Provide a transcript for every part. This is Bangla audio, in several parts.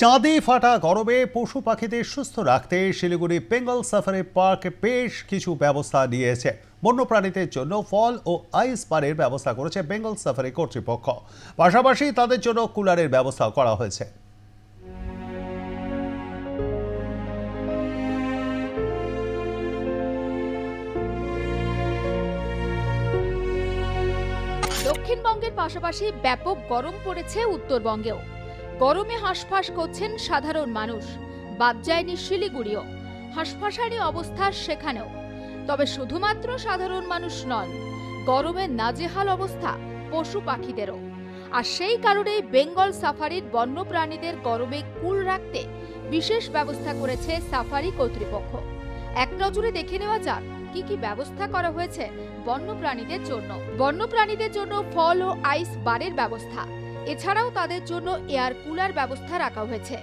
চাঁদে ফাটা গরমে পশু পাখিদের সুস্থ রাখতে শিলিগুড়ি বেঙ্গল সাফারি পার্ক বেশ কিছু ব্যবস্থা নিয়েছে। বন্যপ্রাণীদের জন্য ফল ও আইস বারের ব্যবস্থা করেছে বেঙ্গল সাফারি কর্তৃপক্ষ। পাশাপাশি তাদের জন্য কুলারের ব্যবস্থা করা হয়েছে। দক্ষিণবঙ্গের পাশাপাশি ব্যাপক গরম পড়েছে উত্তরবঙ্গেও। গরমে হাঁসফাঁস করছেন সাধারণ মানুষ। বাদ যায়নি শিলিগুড়িও। হাঁসফাঁসারই অবস্থা সেখানেও। তবে শুধুমাত্র সাধারণ মানুষ নন, গরমে নাজেহাল অবস্থা পশু পাখিদেরও। আর সেই কারণেই বেঙ্গল সাফারির বন্যপ্রাণীদের গরমে কুল রাখতে বিশেষ ব্যবস্থা করেছে সাফারি কর্তৃপক্ষ। এক নজরে দেখে নেওয়া যাক, কি কি ব্যবস্থা করা হয়েছে বন্যপ্রাণীদের জন্য। বন্যপ্রাণীদের জন্য ফল ও আইস বারের ব্যবস্থা। এছাড়াও তাদের জন্য এয়ার কুলার ব্যবস্থা রাখা হয়েছে।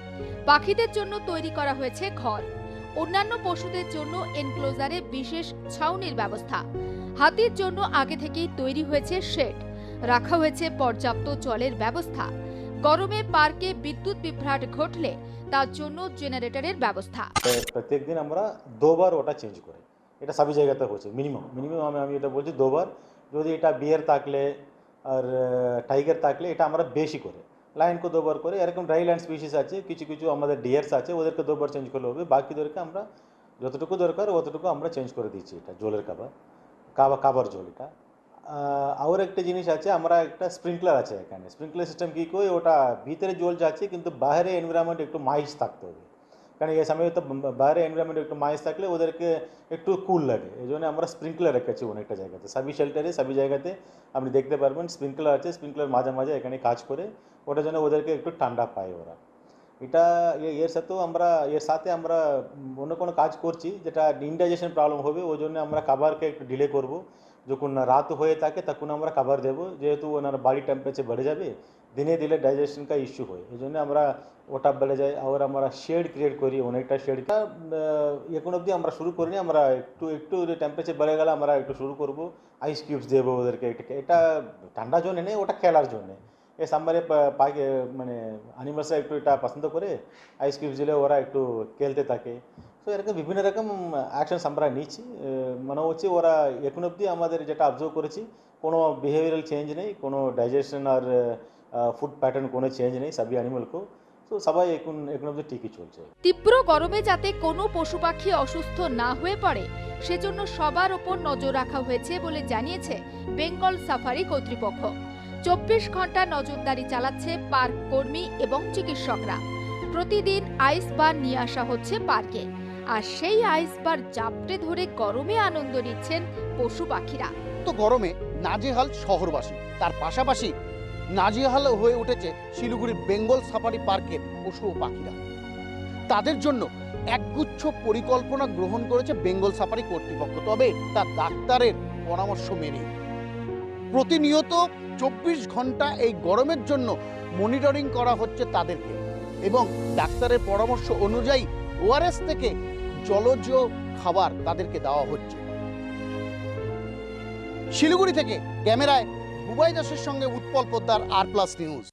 পাখিদের জন্য তৈরি করা হয়েছে ঘর। অন্যান্য পশুদের জন্য এনক্লোজারে বিশেষ ছাউনির ব্যবস্থা। হাতির জন্য আগে থেকেই তৈরি হয়েছে শেড। রাখা হয়েছে পর্যাপ্ত জলের ব্যবস্থা। গরমে পার্কে বিদ্যুৎ বিভ্রাট ঘটলে তার জন্য জেনারেটরের ব্যবস্থা। প্রত্যেক দিন আমরা দুবার ওটা চেঞ্জ করি। এটা সবই জায়গাতে হচ্ছে মিনিমাম মিনিমাম আমি আমি এটা বলছি দুবার। যদি এটা বিয়ার থাকলে আর টাইগার থাকলে এটা আমরা বেশি করে। লাইনকে দুবার করে, এরকম ড্রাই ল্যান্ড স্পিসিস আছে, কিছু কিছু আমাদের ডিয়ার্স আছে, ওদেরকে দুবার চেঞ্জ করলে হবে, বাকিদেরকে আমরা যতটুকু দরকার, অতটুকু আমরা চেঞ্জ করে দিচ্ছি এটা, জলের কাবার কাবা কাবার জল এটা। আর একটা জিনিস আছে, আমরা একটা স্প্রিংকলার আছে এখানে। স্প্রিংকলার সিস্টেম কী করে ওটা ভিতরে জল যাচ্ছে, কিন্তু বাইরে এনভায়রনমেন্ট একটু মাইস থাকতে হবে। কারণ এই সময় তো বাইরে এনভায়রনমেন্ট একটু মাইস থাকলে ওদেরকে একটু কুল লাগে। এই জন্য আমরা স্প্রিংকলার রেখেছি অনেকটা জায়গাতে। সবই শেল্টারে সবই জায়গাতে আপনি দেখতে পারবেন স্প্রিংকলার আছে স্প্রিংকলার মাঝে মাঝে এখানে কাজ করে ওটার জন্য ওদেরকে একটু ঠান্ডা পায় ওরা। এটা এর সাথেও আমরা, এর সাথে আমরা অন্য কোনো কাজ করছি, যেটা ইনডাইজেশন প্রবলেম হবে, ওই জন্য আমরা খাবারকে একটু ডিলে করব। যখন রাত হয়ে থাকে, তখন আমরা খাবার দেবো। যেহেতু ওনার বাড়ি টেম্পারেচার বেড়ে যাবে দিনে দিলে ডাইজেশন কা ইস্যু হয়। এই জন্য আমরা ওটা বেড়ে যায় আর আমরা শেড ক্রিয়েট করি, অনেকটা শেডটা এখন অবধি আমরা শুরু করিনি, আমরা একটু একটু টেম্পারেচার বেড়ে গেলে আমরা একটু শুরু করব আইস কিউবস দেবো ওদেরকে, এটা- ঠান্ডার জন্য নেই, ওটা খেলার জন্যে। এ সাম্বারে পাখি মানে অ্যানিমালসরা একটু এটা পছন্দ করে আইস কিউবস দিলে ওরা একটু খেলতে থাকে। তো এরকম বিভিন্ন রকম অ্যাকশনস আমরা নিচ্ছি মনে হচ্ছে ওরা এখন অবধি আমাদের যেটা অবজার্ভ করেছি, কোনো বিহেভিয়ারাল চেঞ্জ নেই, কোনো ডাইজেশন আর ফুড প্যাটার্ন কোনো চেঞ্জ নেই সবই অ্যানিমালকো তো সবাই এখন এখন অবধি ঠিকই চলছে। তীব্র গরমে যাতে কোনো পশু পাখি অসুস্থ না হয়ে পড়ে সেজন্য সবার ওপর নজর রাখা হয়েছে বলে জানিয়েছে বেঙ্গল সাফারি কর্তৃপক্ষ। চব্বিশ ঘণ্টা নজরদারি চালাচ্ছে পার্ক কর্মী এবং চিকিৎসকরা। প্রতিদিন আইস বার নিয়ে আসা হচ্ছে পার্কে। আর সেই আইস বার জাপটে ধরে গরমে আনন্দ নিচ্ছেন পশু পাখিরা। তো গরমে নাজেহাল শহরবাসী। তার পাশাপাশি নাজেহাল হয়ে উঠেছে শিলিগুড়ির বেঙ্গল সাফারি পার্কের পশু ও পাখিরা। তাদের জন্য একগুচ্ছ পরিকল্পনা গ্রহণ করেছে বেঙ্গল সাফারি কর্তৃপক্ষ, তবে তার ডাক্তারের পরামর্শ মেনে প্রতিনিয়ত চব্বিশ ঘণ্টা এই গরমের জন্য মনিটরিং করা হচ্ছে তাদেরকে এবং ডাক্তারের পরামর্শ অনুযায়ী ওআরএস থেকে জলজ খাবার তাদেরকে দেওয়া হচ্ছে। শিলিগুড়ি থেকে ক্যামেরায় বুবাই দাসের সঙ্গে উৎপল পোদ্দার আর প্লাস নিউজ।